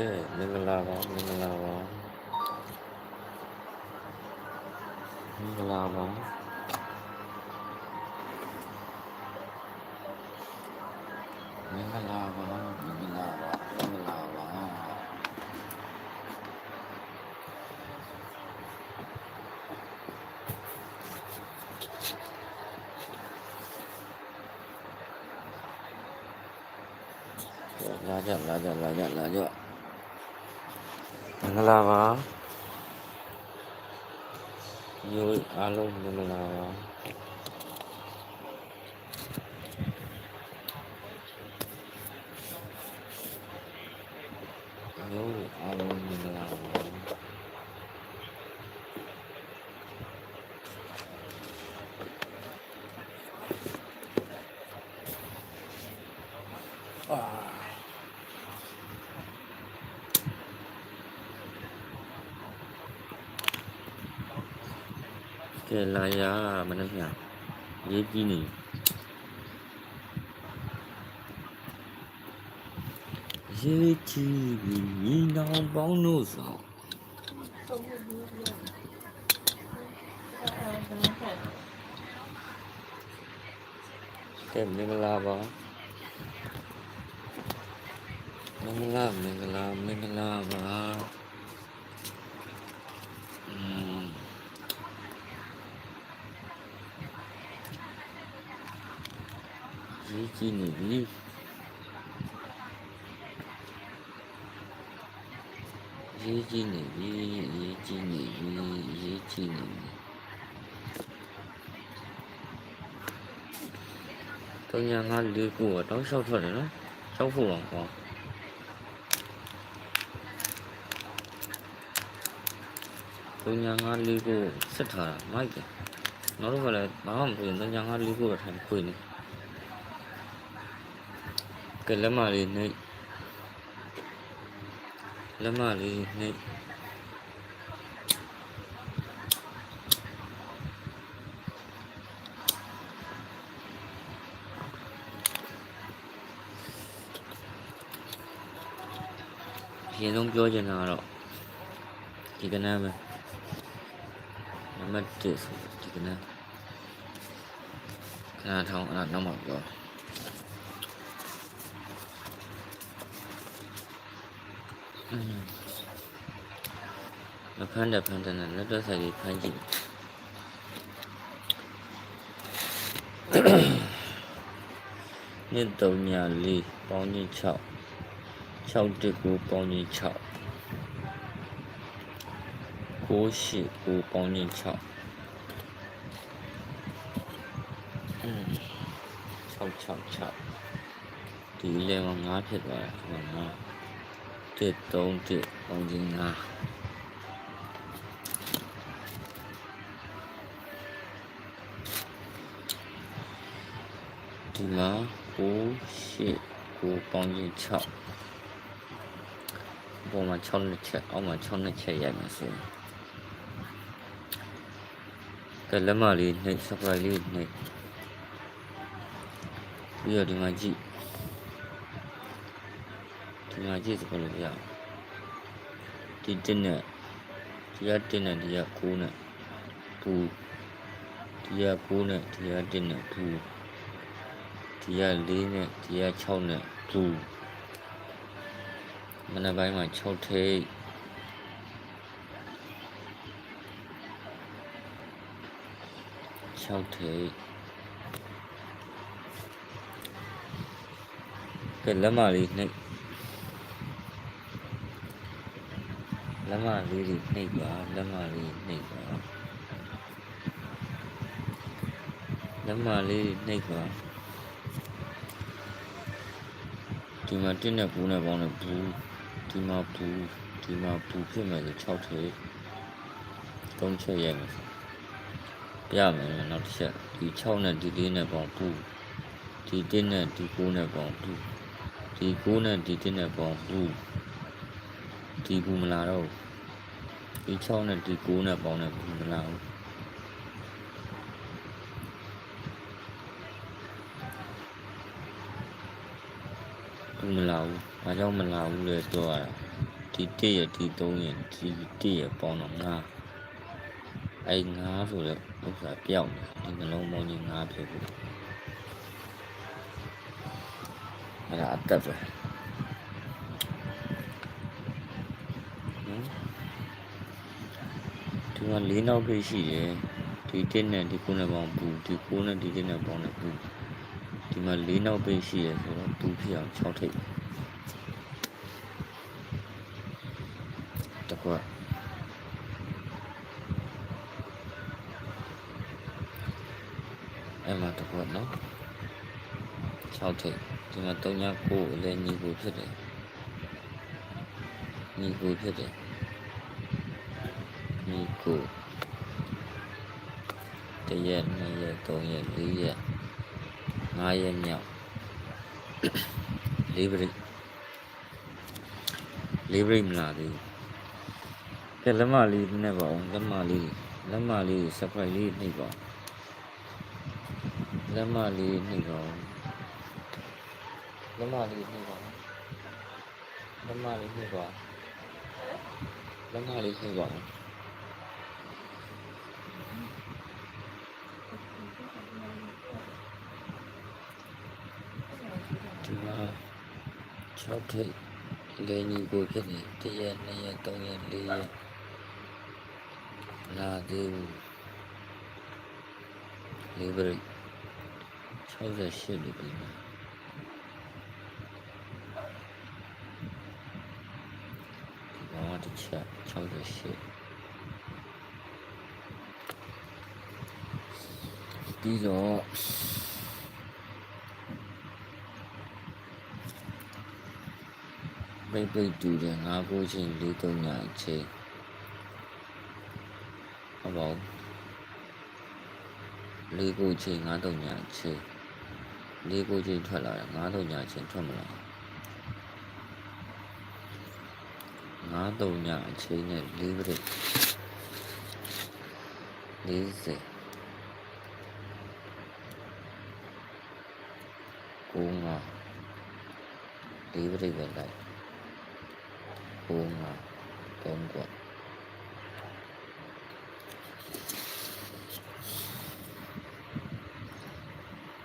ကဲမင်္ဂလာပါမင်္ဂလာပါမင်္ဂလာပါမင်္ဂလာပါမင်္ဂလာပါမင်္ဂလာပါလာကြလာကြလာကြလာကြမင်္ဂလာပါညိုအားလုံးမင်္ဂလာပါညိုအားလုံးမင်္ဂလာပါ ကဲလာရမနှမြရေးကြည့်နေရေးကြည့်ပြီးညီနောင်ပေါင်းတို့ဆောင်ကဲမင်္ဂလာပါမင်္ဂလာမင်္ဂလာမင်္ဂလာပါอืมရေး ကြည့်နေပြီရေးကြည့်နေပြီရေးကြည့်နေပြီရေးကြည့်နေပြီတော့ညာငါလေးကိုတော့လျှောက်ထွက်တယ်နော်လျှောက်ဖို့တော့ကောင်းတော့ညာငါလေးကိုစစ်ထားတာမိုက်တယ်နောက်တော့ကလည်းဘာမှမဖြစ်ရင်တော့ညာငါလေးကိုတော့ထိုင်ခွေနေကဲလ က်မလေးနှိပ်လက်မလေးနှိပ်အရင်ဆုံးပြောချင်တာကတော့ဒီကနန်းပဲနံပါတ်1ဆိုဒီကနန်းခဏထော အဲ့ဒါနောက်မှပြောအင်းမဖမ်းတဲ့ဖမ်းတဲ့နဲ့လက်တော့ဆိုင်ကြီးဖမ်းကြည့်နှစ်သုံးညာလေးပေါင်းချင်း6 6တစ်ကိုပေါင်းချင်း6 9ရှိကိုပေါင်းချင်း6အင်း6 6 6ဒီလည်းငါးဖြစ်သွားတာဟုတ်လား တစ်3တစ်ပေါင်းချင်း5ဒီမှာ9ရှိကိုပေါင်းချင်း6ပေါ်မှာ6နှစ်ချက်အောက်မှာ6နှစ်ချက်ရိုက်မှာဆိုရင်ကဲလက်မလေးနှိပ် surprise လေးနှိပ်ပြီးတော့ဒီမှာကြည့် ဒီမှာကြည့်စလို့ပြဒီတင်းနဲ့ဒီကတင်းနဲ့ဒီက9နဲ့ပူဒီက9နဲ့ဒီကတင်းနဲ့ပူဒီက4နဲ့ဒီက6နဲ့ပူမနက်ပိုင်းမှာ6ထိပ်6ထိပ်ကဲလက်မလေးနှိပ် လက်မလေးတွေနှိပ်ပါလက်မလေးနှိပ်ပါလက်မလေးနှိပ်ပါဒီမှာတင်းနဲ့ဘူးနဲ့ပေါင်းနဲ့ဘူးဒီမှာဘူးဒီမှာဘူးဖြစ်မယ်ဆို6ထိပ်3ချက်ရိုက်မယ်ဆိုပြမယ်နောက်တစ်ချက်ဒီ6နဲ့ဒီ4နဲ့ပေါင်းဘူးဒီတင်းနဲ့ဒီ9နဲ့ပေါင်းဘူးဒီ9နဲ့ဒီတင်းနဲ့ပေါင်းဘူး ဒီဘူးမလာတော့ဒီ6နဲ့ဒီ9နဲ့ပေါင်းနဲ့ဘူးမလာဘူးဘူးမလာဘူးဘာကြောင့်မလာဘူးလဲပြောရတာဒီ1ရက်ဒီ3ရက်ဒီ1ရက်ပေါင်းတော့9အဲ့9ဆိုတော့ဥစ္စာပြောက်နေဒီနှလုံးပေါင်းကြီး9ဖြစ်ဘူးအဲ့ဒါအသက်ပဲ ဒီမှာ၄နောက်ပြည့်ရှိတယ်ဒီ1နဲ့ဒီ9နဲ့ပေါင်းဘူးဒီ9နဲ့ဒီ1နဲ့ပေါင်းတယ်ဘူးဒီမှာ၄နောက်ပြည့်ရှိရဆိုတော့ဘူးဖြစ်အောင်6ထိပ်တကွက်အဲ့မှာတကွက်နော်6ထိပ်ဒီမှာ3ည9လည်းညီကိုဖြစ်တယ်ညီကိုဖြစ်တယ် ညီကိုတရက်2ရက်3ရက်4ရက်5ရက်မြောက်၄ပရိ၄ပရိမလာသေးဘူးကဲလက်မလေးနဲ့ပါအောင်လက်မလေးလက်မလေး surprise လေးနှိပ်ပါလက်မလေးနှိပ်ပါလက်မလေးနှိပ်ပါလက်မလေးနှိပ်ပါလက်မလေးနှိပ်ပါ ဒီမှာ 6ထိပ်လေညီကိုဖြစ်နေ1ရက်2ရက်3ရက်4ရက်လာသေးဘူးလေးပရိ68လေးပြီဒီမှာတစ်ချက်68ပြီးတော့ ပိတ်ပိတ်တူတယ်ငါးကိုချင်းလေးသုံးညာအချိန်ဟုတ်ပါဘူးလေးကိုချင်းငါးသုံးညာအချိန်လေးကိုချင်းထွက်လာတယ်ငါးသုံးညာအချိန်ထွက်မလာငါးသုံးညာအချိန်နဲ့လေးပြည့်လေးစိကိုငါလေးပြည့်ပဲလိုက် ကိုငါသုံးကွက်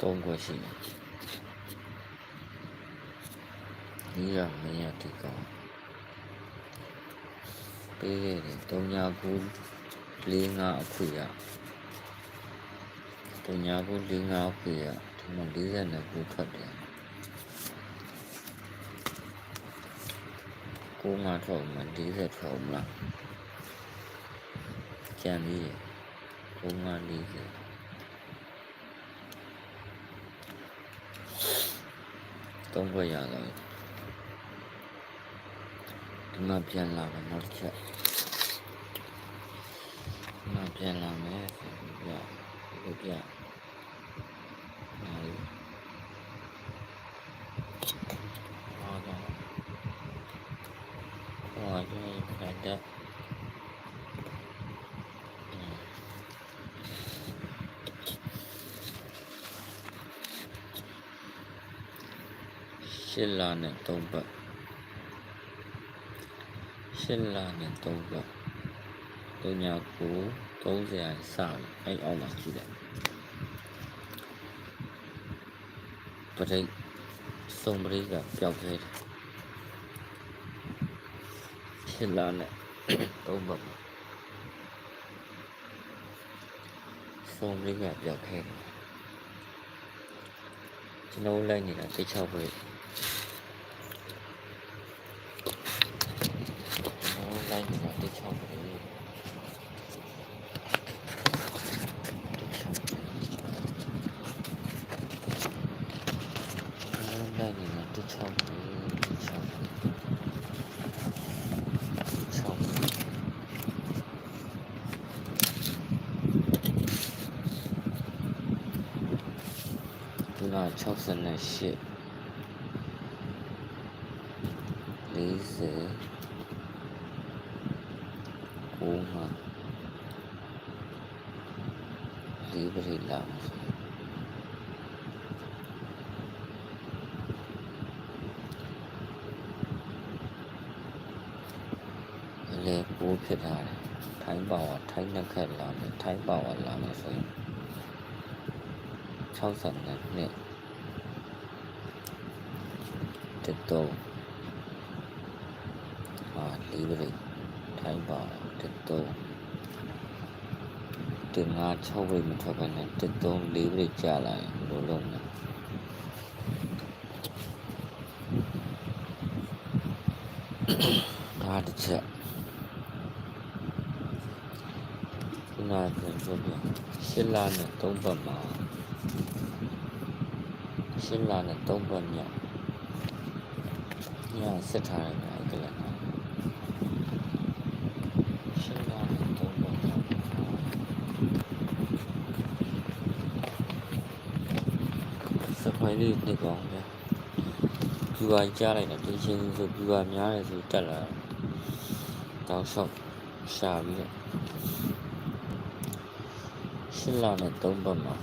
သုံးကွက်ရှိတယ်ဒီရမင်းရဒီကောင်ပေးခဲ့တယ်၃ညာကူ၄ငါအခွေရ၃ညာကူ၄ငါအခွေရဒီမှာ42ကူထွက်တယ် ကိုငါထောက်မှ40ထောက်မလားကြံသေးတယ်ကိုငါ40သုံးခွက်ရတော့ဒီမှာပြန်လာမယ်နောက်တစ်ချက်ဒီမှာပြန်လာမယ်ဆိုပြီးပြဒီပြအဲဒီဟောတော့ဟော တော့ခါတဲ့ရှစ်လာနဲ့သုံးပတ်ရှစ်လာနဲ့သုံးပတ်သုံးညာကို30ရာစပြီအဲ့အောက်မှာကြည့် တယ်ပရိတ်စုံပရိတ်ကပျောက်ခဲ့တယ်ရှစ်လာနဲ့သုံးပတ်ပါစုံပရိတ်ကပျောက်ခဲ့တယ်ကျွန်တော်လိုက်နေတာတိတ်ချောက်ပဲ nó lên mà đi xong rồi đi nó lên mà đi xong rồi đi xong đi xong tôi nói cho sân này shit lý giải ကိုငါလေးပရိလာလေပိုးဖြစ်ထားတယ်ထိုင်းပါဝါထိုင်းနှစ်ခက်လာမယ်ထိုင်းပါဝါလာမယ်ဆိုရင် 60နှစ်တက်တော့အာလေးပရိထိုင်းပါဝါတက်တော့တင်ငါ6ပရိမထွက်ပဲနဲ့တက်တော့လေးပရိကြာလာရင်ဘယ်လိုလုပ်မလဲဒါတစ်ချက်ခုနကပြောပြရှစ်လနဲ့သုံးပတ်မှာ ရှစ်လနဲ့သုံးပတ်မြောက်ညစစ်ထားတယ်ဗျာအဲ့ကလည်းရှစ်လနဲ့သုံးပတ်မြောက်စပိုင်လေးနှစ်ကောင်ဗျာပြူပါကြားလိုက်တာတင်းချင်းဆိုပြူပါများတယ်ဆိုတက်လာတောက်လျှောက်ရှာပြီးတော့ရှစ်လနဲ့သုံးပတ်မှာ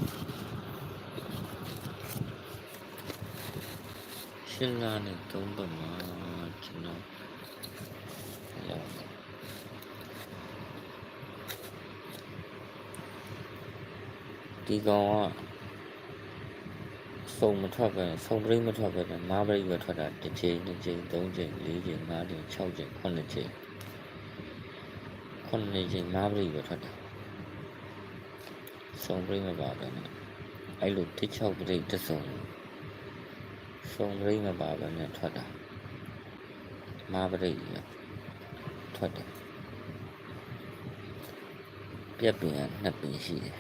ရှစ်လနဲ့သုံးပတ်မှာကျွန်တော်ရောက်တယ်ဒီကောင်ကစုံမထွက်ပဲစုံပရိမထွက်ပဲမားပရိပဲထွက်တာတစ်ချိန်နှစ်ချိန်သုံးချိန်လေးချိန်ငါးချိန်၆ချိန်ခုနှစ်ချိန်ခုနှစ်ချိန်မားပရိပဲထွက်တာစုံပြိမပါပဲနဲ့အဲ့လိုတစ်ချောက်ပြိတစုံစုံ ပြိမပါပဲနဲ့ထွက်တာမာပရိရထွက်တယ်ပြက်ပင်ကနှစ်ပင်ရှိတယ်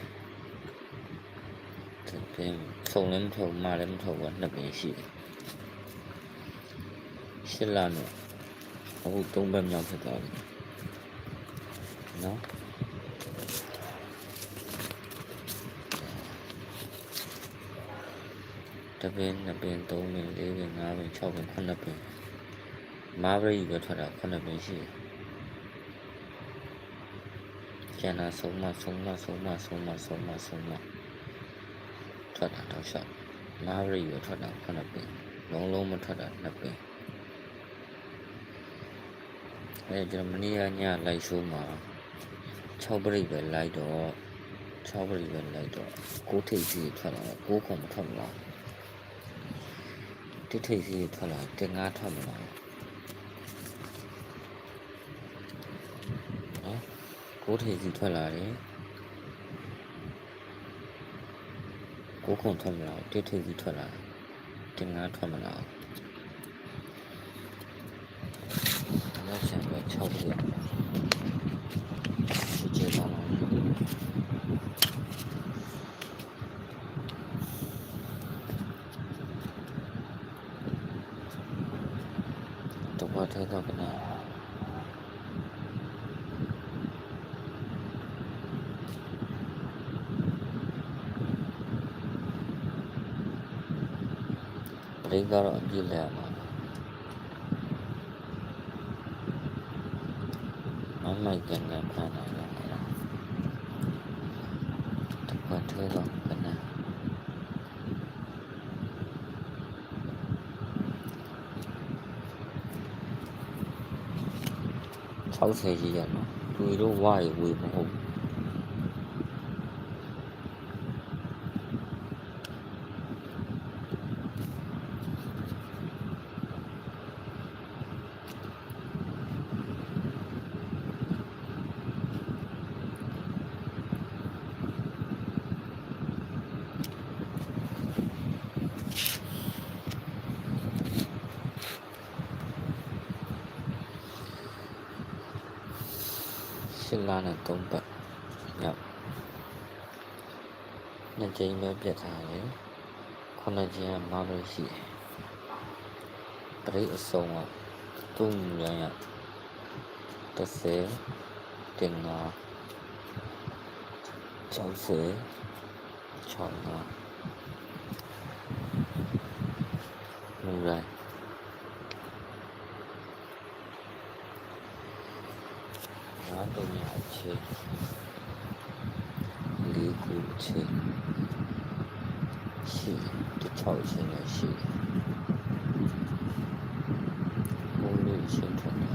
တပင်စုံလည်းမထုတ်မာလည်းမထုတ်ဘူးနှစ်ပင်ရှိတယ်ရှစ်လနဲ့အခုသုံးဘက်မြောက်ဖြစ်သွားပြီနော် တပင်းနှစ်ပင်သုံးပင်လေးပင်ငါးပင်၆ပင်ခုနှစ်ပင်မာဘရိပဲထွက်တာခုနှစ်ပင်ရှိတယ်ကျန်တာဆုံးမဆုံးမဆုံးမဆုံးမဆုံးမဆုံးမထွက်တာတော့ရှောက်မာဘရိပဲထွက်တာခုနှစ်ပင်လုံးလုံးမထွက်တာနှစ်ပင်အဲကျွန်တော်မနေ့ကညလိုက်ရှိုးမှာ6ပရိပဲလိုက်တော့6ပရိပဲလိုက်တော့ကိုးထိပ်စီထွက်လာတော့ကိုးခုံမထွက်မလား တစ်ထိပ်စီးထွက်လာတင်ငါထွက်မလာနော်ကိုးထိပ်စီးထွက်လာတယ်ကိုးခုံထွက်မလာတစ်ထိပ်စီးထွက်လာတင်ငါထွက်မလာနောက်ဆက်ပဲ6ရက်ကျေပါလားတော့ထဲတော့ကနာ ပရိကတော့အပြည့်လဲရမှာမမိုက်ကန်ကန်ဖမ်းလာတယ်တော့ထဲတော့ကနာ60ကြီးရနော် သူတို့ဝရေဝေမဟုတ်ရှစ်လနဲ့သုံးပတ်ရောက်နှစ်ကြိမ်ပဲပြတ်ထားတယ်ခုနှစ်ကြိမ်ကမာဘရရှိတယ်ပရိအစုံကသူ့ညံရ30တင်ငါ60 6ငါမူရိုင်း ငါတို့ညအချင်းလေးခုချင်းရှိတစ်ချောက်ချင်းလည်းရှိဘုံလေးချင်းထွက်လာ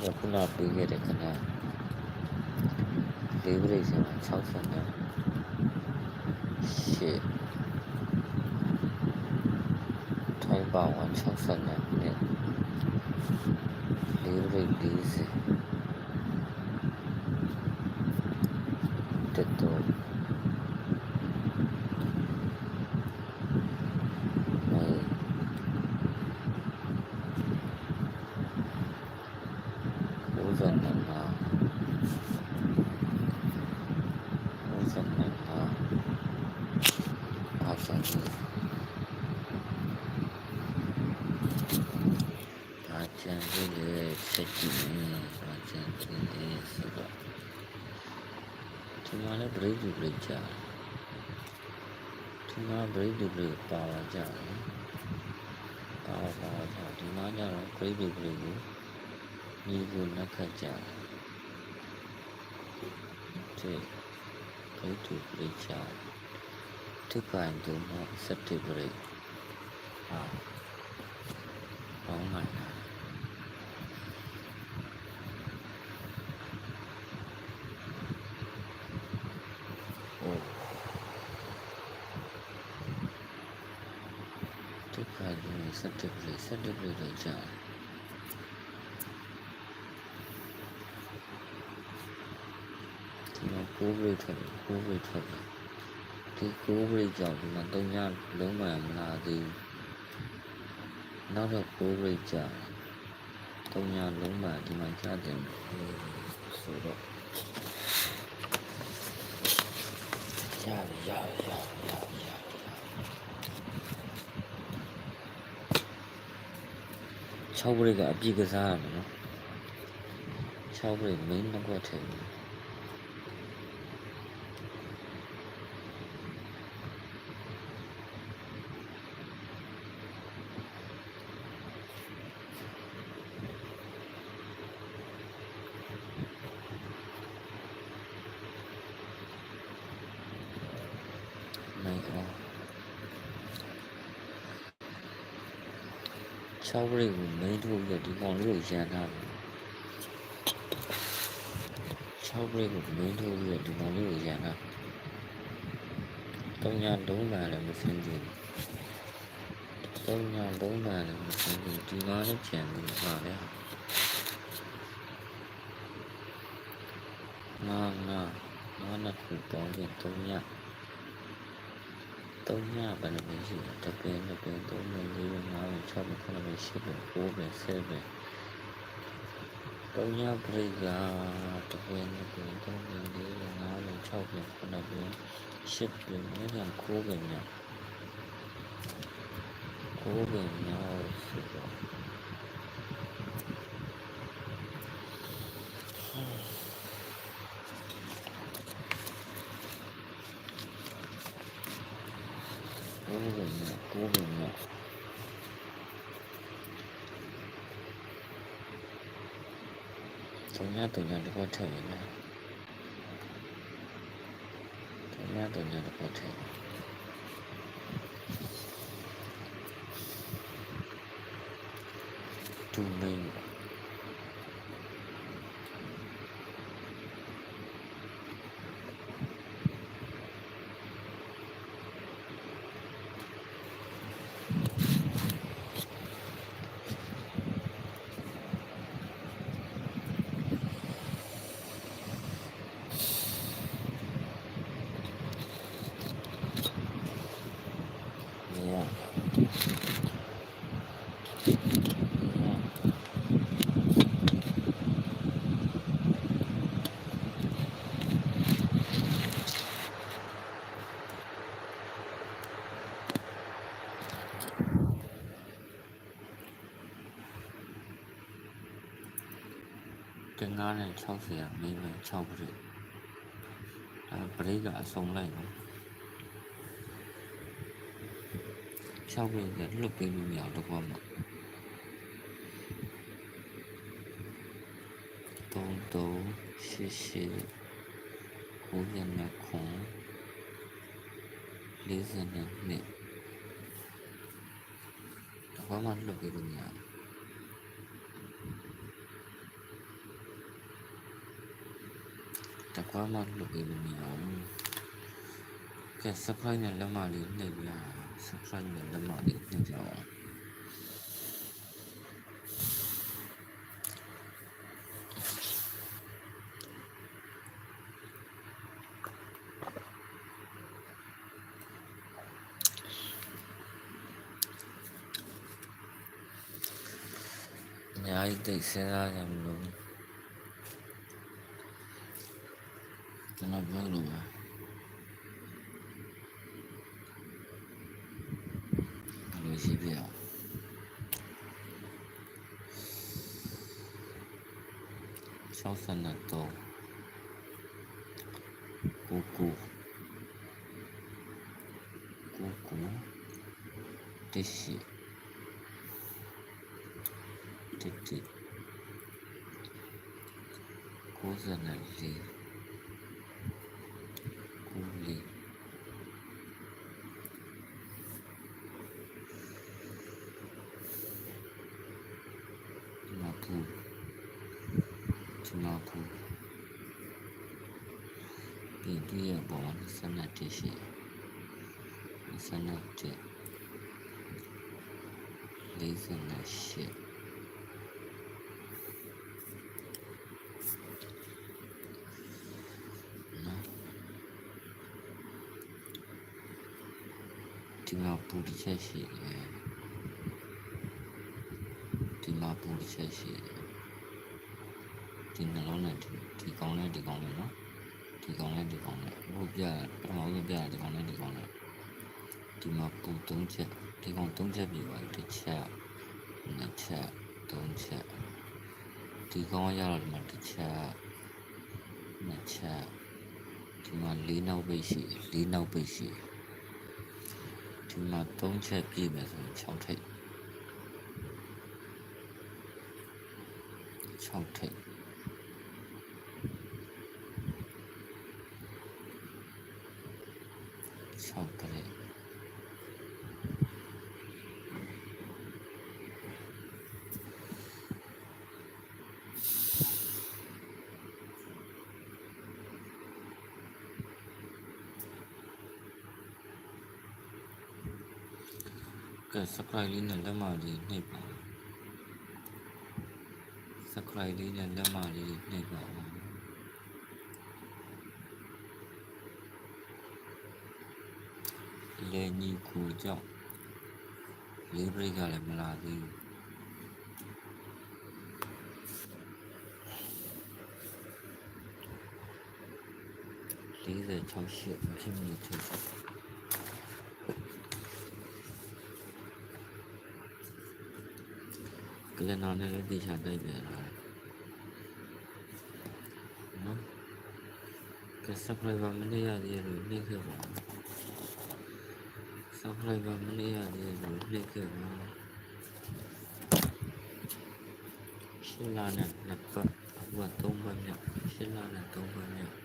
ကခုနပေးခဲ့တဲ့ခဏ လေးဘရိတ်ဆိုင်မှာ60နဲ့ရှစ်ထိုင်ပါဝင် မှာကြတော့ဂရိတ်ပြည်ကလေးကိုမိကိုလက်ခတ်ကြတယ်ဒီဂရိတ်သူကလေးချာသူပိုင်းတို့မှာစက်တိပရိတ်ဟာဘောင်းမှာ တ္တိပရိတော့ကြာတယ်ဒီမှာကိုးဘရိတ်ထွက်တယ်ကိုးဘရိတ်ထွက်တယ်ဒီကိုးဘရိတ်ကြောင့်ဒီမှာသုံးညလုံးမှန်မလာသေးဘူးနောက်တော့ကိုးဘရိတ်ကြာသုံးညလုံးမှန်ဒီမှာကြာတယ်ဆိုတော့ရပြီရပြီရပြီရပြီရပြီ 6ဘရိတ်ကအပြည့်ကစားရမယ်နော်6ဘရိတ် main တော့ထည့်တယ်နိုင်အောင် 6ဘရိတ်ကို main ထုတ်ပြီးတော့ဒီကောင်လေးကိုရန်ထားတယ်6ဘရိတ်ကို main ထုတ်ပြီးတော့ဒီကောင်လေးကိုရန်ထားတုံညာလုံးမှန်လည်းမစင်းဘူးတုံညာလုံးမှန်လည်းမစင်းဘူးဒီကောင်လေးကြံနေပါလေနာနာ နာနာခုပေါင်းရင်တုံညာသုံးညဘယ်လိုပဲရှိလဲတစ်ပင်တစ်ပင်သုံးပင်လေးပင်ငါးပင်ခြောက်ပင်ခုနှစ်ပင်ရှစ်ပင်ကိုးပင်ဆယ်ပင်သုံးညပရိကတစ်ပင်တစ်ပင်သုံးပင်လေးပင်ငါးပင်ခြောက်ပင်ခုနှစ်ပင်ရှစ်ပင်မြောင်ကိုးပင်မြောင်ကိုးပင်မြောင်ဆိုတော့ကိုးပင်မြောင်ကိုးပင်မြောင်သုံးညသုံးညတစ်ခုထည့်ရင်လည်းသုံးညသုံးညတစ်ခုထည့် တူမင်း Yeah. Yeah. တင်ကားနဲ့ 60ရမိမယ်6ပရိအဲပရိကအစုံလိုက်နော်6ပရိကလွတ်ပေးလို့မရတော့ဘာမှတုံးတုံးရှိရှိကိုရနေခွန်40နဲ့နှစ်ဘာမှလွတ်ပေးလို့မရဘူး 과만록이름이요 그냥 서프라인 열려마리 있네구야 서프라인 열려마리 있네구야 nhà anh tự sẽ ra nhầm đúng 19 anos န္ဒတရှိဆန္ဒတလေးစနရှိနော်ဒီမှာပူတစ်ချက်ရှိတယ်ဒီမှာပူတစ်ချက်ရှိတယ်ဒီနှလုံးနဲ့ဒီဒီကောင်းနဲ့ဒီကောင်းနဲ့နော် ဒီကောင်းနဲ့ဒီကောင်းနဲ့ဘုပြပထမဆုံးပြဒီကောင်းနဲ့ဒီကောင်းနဲ့ဒီမှာပူ၃ချက်ဒီကောင်း၃ချက်ပြပါတစ်ချက်နှစ်ချက်သုံးချက်ဒီကောင်းရတော့ဒီမှာတစ်ချက်နှစ်ချက်ဒီမှာ၄နောက်ပိတ်ရှိ၄နောက်ပိတ်ရှိဒီမှာ၃ချက်ပြည့်မယ်ဆိုရင်6ထိပ်6ထိပ်6ကလေး ကဲ subscribe လေးနဲ့လက်မလေးနှိပ်ပါ subscribe လေးနဲ့လက်မလေးနှိပ်ပါဦးလေညီကူကြောင့်လေးဘရိတ်ကလည်းမလာသေးဘူးလေးစ6ရှစ်မဖြစ်မနေထုတ်က လနာနဲ့လည်းတေချာတိုက်ပြန်လာတယ်နော်ကဲ subscriber မနေရသေးလို့နှိပ်ခဲ့ပါဦး subscriber မနေရသေးလို့နှိပ်ခဲ့ပါရှင်းလာနဲ့နှစ်ပတ်အခုက3ပတ်မြောက်ရှင်းလာနဲ့3ပတ်မြောက်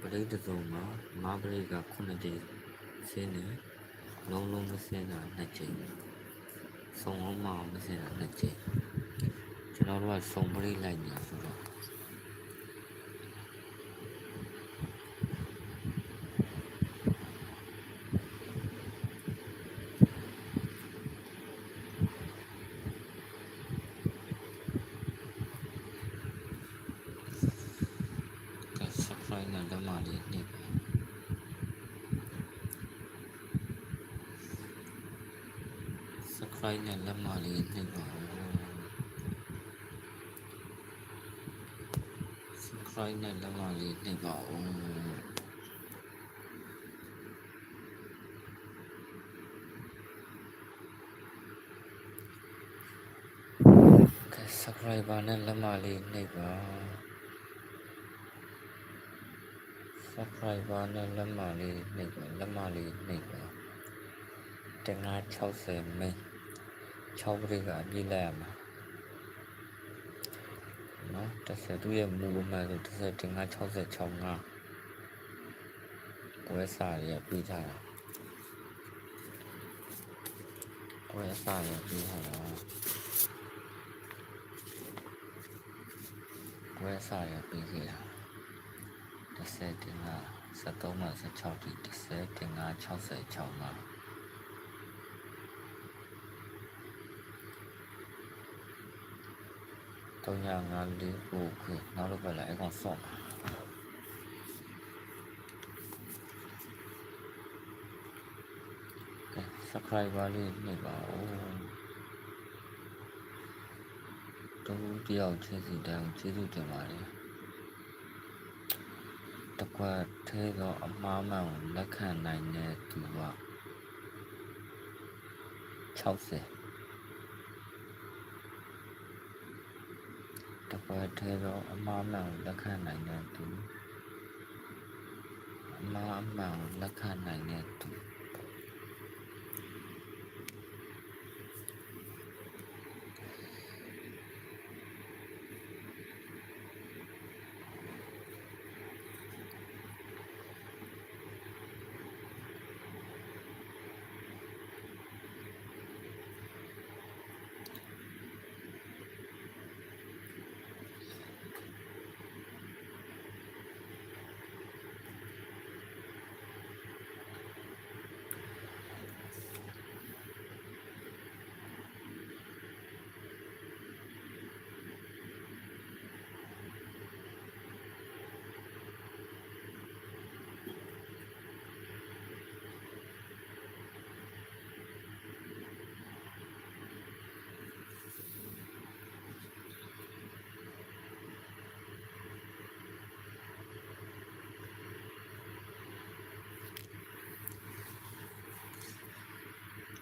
ပရိသတ်စုံမှာမပရိက9ကြိမ်ဆင်းနေလုံးလုံးမဆင်းတာ2ကြိမ် စုံအောင်မအောင်မဆင်းတာ2ကြိမ်ကျွန်တော်တို့ကစုံပရိလိုက်နေတာဆိုတော့ကဲ subscribe နဲ့လက်မလေးနှိပ် ပါ subscribe နဲ့လက်မလေးနှိပ်ပါဦး subscribe နဲ့လက်မလေးနှိပ်ပါဦးကဲ subscriber နဲ့လက်မလေးနှိပ်ပါ subscriber နဲ့လက်မလေးနှိပ်ပါလက်မလေးနှိပ်ပါတင်ငါ60မိန်း 6ပရိကအပြည့်လိုက်ရမှာနော်30သူ့ရဲ့မူအမှန်ဆို30တင်ငါ66ငါဝဲစာရပြီးထားတာဝဲစာရပြီးထားတာဝပွဲစရပြီးခဲ့တာ30တင်က73မှ16တိ30တင်က66မှာ 354ပို့ခွေနောက်တော့ပဲလာအကောင်ဆော့မှာကဲ subscriber လေးနှိပ်ပါဦးတူတယောက်ချင်းစီတောင်ကျေးဇူးတင်ပါတယ်တကွက်သေးသောအမှားမှန်ကိုလက်ခံနိုင်တဲ့သူက60 တကွက်သေးသောအမှားမှန်ကိုလက်ခံနိုင်တဲ့သူအမှားမှန်ကိုလက်ခံနိုင်တဲ့သူ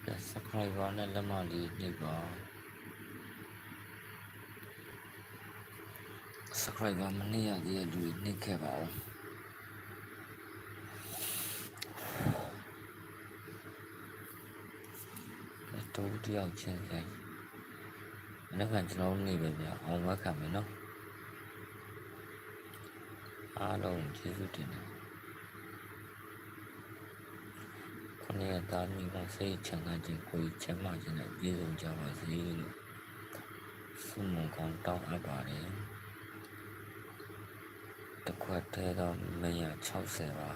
ကဲ subscriber နဲ့လက်မလေးနှိပ်ပါ subscriber မနှိပ်ရသေးတဲ့လူတွေနှိပ်ခဲ့ပါဦးကဲတူတယောက်ချင်းဆိုင်နောက်ခံကျွန်တော်နေပဲဗျအောင်ဝက်ခံမယ်နော်အားလုံးကျေးဇူးတင်တယ်ခொ နည်းသားမိဘစိတ်ချမ်းသာခြင်းကိုယ်ချမ်းသာခြင်းနဲ့ပြည့်စုံကြပါစေလို့ဆုမွန်ကောင်းတောင်းအပ်ပါတယ်တစ်ခွက်သေးတော့မရ60ပါ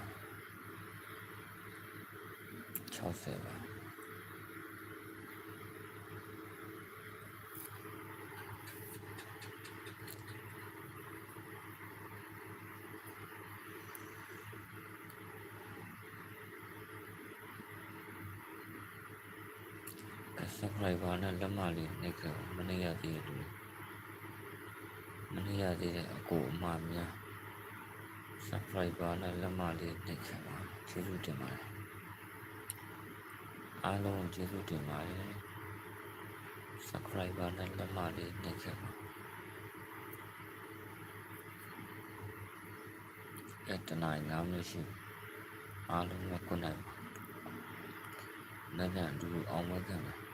60ပါ ကစပရိုက် ဘာနဲ့လက်မလေးနှိပ်ခဲ့မနှိပ်ရသေးတဲ့လူမနှိပ်ရသေးတဲ့အကိုအမများစပရိုက်ဘာနဲ့လက်မလေးနှိပ်ခဲ့ပါကျေးဇူးတင်ပါတယ်အားလုံးကျေးဇူးတင်ပါတယ်စပရိုက်ဘာနဲ့လက်မလေးနှိပ်ခဲ့ပါအဲ့တနိုင်9မိနစ်ရှိအားလုံးကခုနိုင်ပါနည်းနည်းအတူတူအောင်မခံပါ